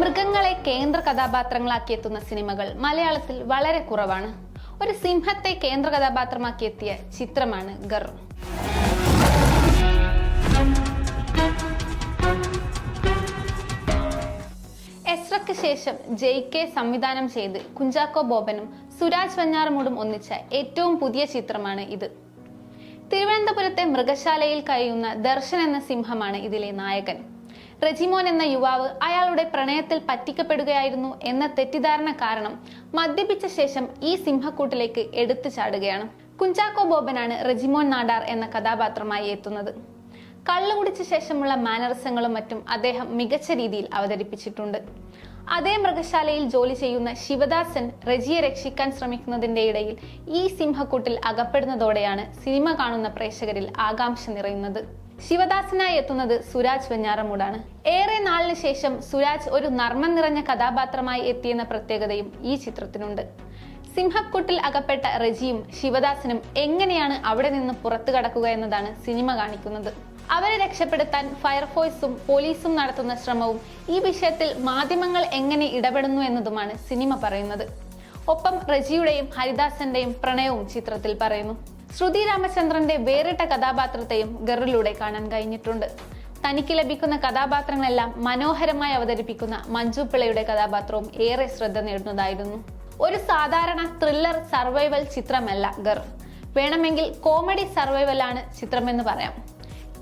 മൃഗങ്ങളെ കേന്ദ്ര കഥാപാത്രങ്ങളാക്കി എത്തുന്ന സിനിമകൾ മലയാളത്തിൽ വളരെ കുറവാണ്. ഒരു സിംഹത്തെ കേന്ദ്ര കഥാപാത്രമാക്കി എത്തിയ ചിത്രമാണ് ഗർ. എസ്രയ്ക്ക് ശേഷം ജെ കെ സംവിധാനം ചെയ്ത് കുഞ്ചാക്കോ ബോബനും സുരാജ് വഞ്ഞാറമൂടും ഒന്നിച്ച ഏറ്റവും പുതിയ ചിത്രമാണ് ഇത്. തിരുവനന്തപുരത്തെ മൃഗശാലയിൽ കഴിയുന്ന ദർശൻ എന്ന സിംഹമാണ് ഇതിലെ നായകൻ. റെജിമോൻ എന്ന യുവാവ് അയാളുടെ പ്രണയത്തിൽ പറ്റിക്കപ്പെടുകയായിരുന്നു എന്ന തെറ്റിദ്ധാരണ കാരണം മദ്യപിച്ച ശേഷം ഈ സിംഹക്കൂട്ടിലേക്ക് എടുത്തു ചാടുകയാണ്. കുഞ്ചാക്കോ ബോബനാണ് റെജിമോൻ നാടാർ എന്ന കഥാപാത്രമായി എത്തുന്നത്. കള്ളു കുടിച്ച ശേഷമുള്ള മാനറിസങ്ങളും മറ്റും അദ്ദേഹം മികച്ച രീതിയിൽ അവതരിപ്പിച്ചിട്ടുണ്ട്. അതേ മൃഗശാലയിൽ ജോലി ചെയ്യുന്ന ശിവദാസൻ റജിയെ രക്ഷിക്കാൻ ശ്രമിക്കുന്നതിന്റെ ഇടയിൽ ഈ സിംഹക്കൂട്ടിൽ അകപ്പെടുന്നതോടെയാണ് സിനിമ കാണുന്ന പ്രേക്ഷകരിൽ ആകാംക്ഷ നിറയുന്നത്. ശിവദാസനായി എത്തുന്നത് സുരാജ് വെഞ്ഞാറമൂടാണ്. ഏറെ നാളിന് ശേഷം സുരാജ് ഒരു നർമ്മം നിറഞ്ഞ കഥാപാത്രമായി എത്തിയെന്ന പ്രത്യേകതയും ഈ ചിത്രത്തിനുണ്ട്. സിംഹക്കുട്ടിൽ അകപ്പെട്ട റജിയും ശിവദാസനും എങ്ങനെയാണ് അവിടെ നിന്ന് പുറത്തു കടക്കുക എന്നതാണ് സിനിമ കാണിക്കുന്നത്. അവരെ രക്ഷപ്പെടുത്താൻ ഫയർഫോഴ്സും പോലീസും നടത്തുന്ന ശ്രമവും ഈ വിഷയത്തിൽ മാധ്യമങ്ങൾ എങ്ങനെ ഇടപെടുന്നു എന്നതുമാണ് സിനിമ പറയുന്നത്. ഒപ്പം റജിയുടെയും ഹരിദാസന്റെയും പ്രണയവും ചിത്രത്തിൽ പറയുന്നു. ശ്രുതി രാമചന്ദ്രന്റെ വേറിട്ട കഥാപാത്രത്തെയും ഗറിലൂടെ കാണാൻ കഴിഞ്ഞിട്ടുണ്ട്. തനിക്ക് ലഭിക്കുന്ന കഥാപാത്രങ്ങളെല്ലാം മനോഹരമായി അവതരിപ്പിക്കുന്ന മഞ്ജു പിള്ളയുടെ കഥാപാത്രവും ഏറെ ശ്രദ്ധ നേടുന്നതായിരുന്നു. ഒരു സാധാരണ ത്രില്ലർ സർവൈവൽ ചിത്രമല്ല ഗർ. വേണമെങ്കിൽ കോമഡി സർവൈവലാണ് ചിത്രമെന്ന് പറയാം.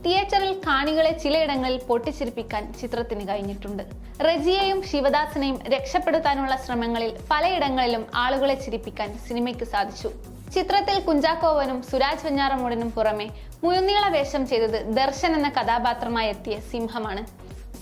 തിയേറ്ററിൽ കാണികളെ ചിലയിടങ്ങളിൽ പൊട്ടിച്ചിരിപ്പിക്കാൻ ചിത്രത്തിന് കഴിഞ്ഞിട്ടുണ്ട്. റജിയെയും ശിവദാസനെയും രക്ഷപ്പെടുത്താനുള്ള ശ്രമങ്ങളിൽ പലയിടങ്ങളിലും ആളുകളെ ചിരിപ്പിക്കാൻ സിനിമയ്ക്ക് സാധിച്ചു. ചിത്രത്തിൽ കുഞ്ചാക്കോവനും സുരാജ് വെഞ്ഞാറമൂടിനും പുറമെ മുഴുനീള വേഷം ചെയ്തത് ദർശൻ എന്ന കഥാപാത്രമായി എത്തിയ സിംഹമാണ്.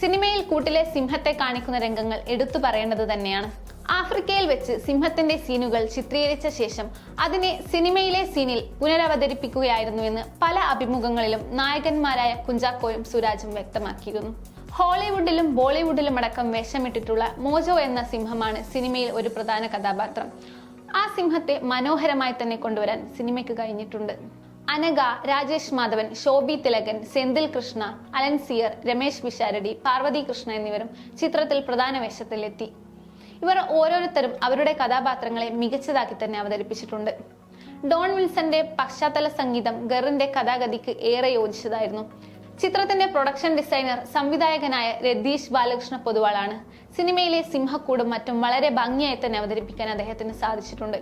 സിനിമയിൽ കൂട്ടിലെ സിംഹത്തെ കാണിക്കുന്ന രംഗങ്ങൾ എടുത്തു പറയേണ്ടത് തന്നെയാണ്. ആഫ്രിക്കയിൽ വെച്ച് സിംഹത്തിന്റെ സീനുകൾ ചിത്രീകരിച്ച ശേഷം അതിനെ സിനിമയിലെ സീനിൽ പുനരവതരിപ്പിക്കുകയായിരുന്നുവെന്ന് പല അഭിമുഖങ്ങളിലും നായകന്മാരായ കുഞ്ചാക്കോയും സുരാജും വ്യക്തമാക്കിയിരുന്നു. ഹോളിവുഡിലും ബോളിവുഡിലും അടക്കം വേഷമിട്ടിട്ടുള്ള മോജോ എന്ന സിംഹമാണ് സിനിമയിൽ ഒരു പ്രധാന കഥാപാത്രം. ആ സിംഹത്തെ മനോഹരമായി തന്നെ കൊണ്ടുവരാൻ സിനിമയ്ക്ക് കഴിഞ്ഞിട്ടുണ്ട്. അനഗ രാജേഷ് മാധവൻ ശോഭി തിലകൻ സെന്തിൽ കൃഷ്ണ അലൻസിയർ രമേശ് വിശാരടി പാർവതി കൃഷ്ണ എന്നിവരും ചിത്രത്തിൽ പ്രധാന വേഷത്തിലെത്തി. ഇവർ ഓരോരുത്തരും അവരുടെ കഥാപാത്രങ്ങളെ മികച്ചതാക്കി തന്നെ അവതരിപ്പിച്ചിട്ടുണ്ട്. ഡോൺ വിൽസന്റെ പശ്ചാത്തല സംഗീതം ഗറിന്റെ കഥാഗതിക്ക് ഏറെ യോജിച്ചതായിരുന്നു. ചിത്രത്തിന്റെ പ്രൊഡക്ഷൻ ഡിസൈനർ സംവിധായകനായ രതീഷ് ബാലകൃഷ്ണ പൊതുവാളാണ്. സിനിമയിലെ സിംഹക്കൂടും മറ്റും വളരെ ഭംഗിയായി തന്നെ അവതരിപ്പിക്കാൻ അദ്ദേഹത്തിന് സാധിച്ചിട്ടുണ്ട്.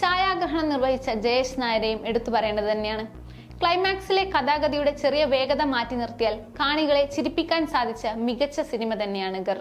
ഛായാഗ്രഹണം നിർവഹിച്ച ജയേഷ് നായരെയും എടുത്തു പറയേണ്ടത് തന്നെയാണ്. ക്ലൈമാക്സിലെ കഥാഗതിയുടെ ചെറിയ വേഗത മാറ്റി നിർത്തിയാൽ കാണികളെ ചിരിപ്പിക്കാൻ സാധിച്ച മികച്ച സിനിമ തന്നെയാണ് ഗർ.